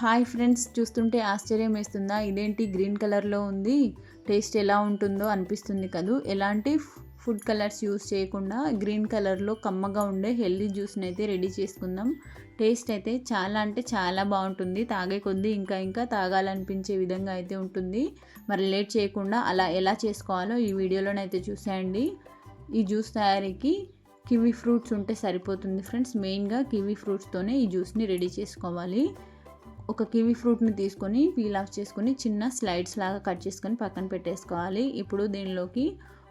Hi friends చూస్తుంటే ఆశ్చర్యం వేస్తుందా? ఇదేంటి గ్రీన్ కలర్లో ఉంది? టేస్ట్ ఎలా ఉంటుందో అనిపిస్తుంది కదూ. ఎలాంటి ఫుడ్ కలర్స్ యూస్ చేయకుండా గ్రీన్ కలర్లో కమ్మగా ఉండే హెల్దీ జ్యూస్ని అయితే రెడీ చేసుకుందాం. టేస్ట్ అయితే చాలా అంటే చాలా బాగుంటుంది. తాగే కొద్దీ ఇంకా ఇంకా తాగాలనిపించే విధంగా అయితే ఉంటుంది. మరి లేట్ చేయకుండా అలా ఎలా చేసుకోవాలో ఈ వీడియోలోనైతే చూసేయండి. ఈ జ్యూస్ తయారీకి కివీ ఫ్రూట్స్ ఉంటే సరిపోతుంది ఫ్రెండ్స్. మెయిన్గా కివీ ఫ్రూట్స్తోనే ఈ జ్యూస్ని రెడీ చేసుకోవాలి. ఒక కివీ ఫ్రూట్ని తీసుకొని పీల్ ఆఫ్ చేసుకొని చిన్న స్లైడ్స్ లాగా కట్ చేసుకొని పక్కన పెట్టేసుకోవాలి. ఇప్పుడు దీనిలోకి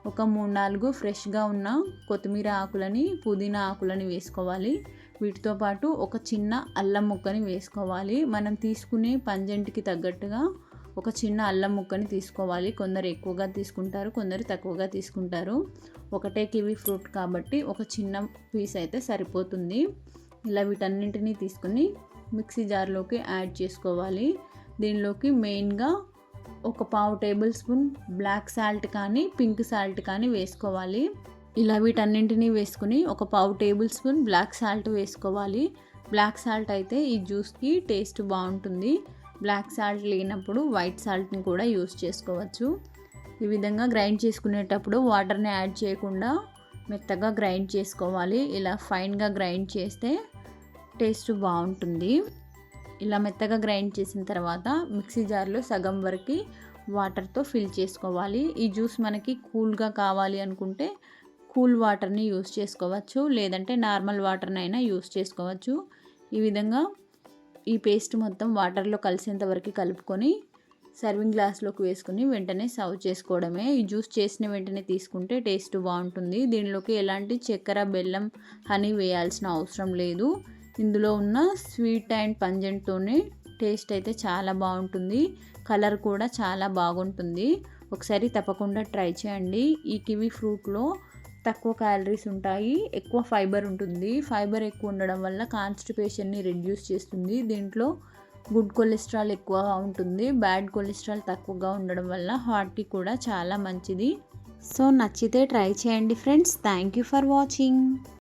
ఒక మూడు నాలుగు ఫ్రెష్గా ఉన్న కొత్తిమీర ఆకులని పుదీనా ఆకులని వేసుకోవాలి. వీటితో పాటు ఒక చిన్న అల్లం ముక్కని వేసుకోవాలి. మనం తీసుకునే పంజంటికి తగ్గట్టుగా ఒక చిన్న అల్లం ముక్కని తీసుకోవాలి. కొందరు ఎక్కువగా తీసుకుంటారు కొందరు తక్కువగా తీసుకుంటారు. ఒకటే కివీ ఫ్రూట్ కాబట్టి ఒక చిన్న పీస్ అయితే సరిపోతుంది. ఇలా వీటన్నింటినీ తీసుకుని మిక్సీ జార్లోకి యాడ్ చేసుకోవాలి. దీనిలోకి మెయిన్గా ఒక పావు టేబుల్ స్పూన్ బ్లాక్ సాల్ట్ కానీ పింక్ సాల్ట్ కానీ వేసుకోవాలి. ఇలా వీటన్నింటినీ వేసుకుని ఒక పావు టేబుల్ స్పూన్ బ్లాక్ సాల్ట్ వేసుకోవాలి. బ్లాక్ సాల్ట్ అయితే ఈ జ్యూస్కి టేస్ట్ బాగుంటుంది. బ్లాక్ సాల్ట్ లేనప్పుడు వైట్ సాల్ట్ని కూడా యూస్ చేసుకోవచ్చు. ఈ విధంగా గ్రైండ్ చేసుకునేటప్పుడు వాటర్ని యాడ్ చేయకుండా మెత్తగా గ్రైండ్ చేసుకోవాలి. ఇలా ఫైన్గా గ్రైండ్ చేస్తే టేస్ట్ బాగుంటుంది. ఇలా మెత్తగా గ్రైండ్ చేసిన తర్వాత మిక్సీ జార్లో సగం వరకు వాటర్తో ఫిల్ చేసుకోవాలి. ఈ జ్యూస్ మనకి కూల్గా కావాలి అనుకుంటే కూల్ వాటర్ని యూస్ చేసుకోవచ్చు. లేదంటే నార్మల్ వాటర్ని అయినా యూస్ చేసుకోవచ్చు. ఈ విధంగా ఈ పేస్ట్ మొత్తం వాటర్లో కలిసేంత వరకు కలుపుకొని సర్వింగ్ గ్లాస్లోకి వేసుకుని వెంటనే సర్వ్ చేసుకోవడమే. ఈ జ్యూస్ చేసిన వెంటనే తీసుకుంటే టేస్ట్ బాగుంటుంది. దీనిలోకి ఎలాంటి చక్కెర బెల్లం హనీ వేయాల్సిన అవసరం లేదు. ఇందులో ఉన్న స్వీట్ అండ్ పంజెంట్తోనే టేస్ట్ అయితే చాలా బాగుంటుంది. కలర్ కూడా చాలా బాగుంటుంది. ఒకసారి తప్పకుండా ట్రై చేయండి. ఈ కివీ ఫ్రూట్లో తక్కువ క్యాలరీస్ ఉంటాయి. ఎక్కువ ఫైబర్ ఉంటుంది. ఫైబర్ ఎక్కువ ఉండడం వల్ల కాన్స్టిపేషన్ని రెడ్యూస్ చేస్తుంది. దీంట్లో గుడ్ కొలెస్ట్రాల్ ఎక్కువగా ఉంటుంది. బ్యాడ్ కొలెస్ట్రాల్ తక్కువగా ఉండడం వల్ల హార్ట్కి కూడా చాలా మంచిది. సో నచ్చితే ట్రై చేయండి friends. Thank you for watching.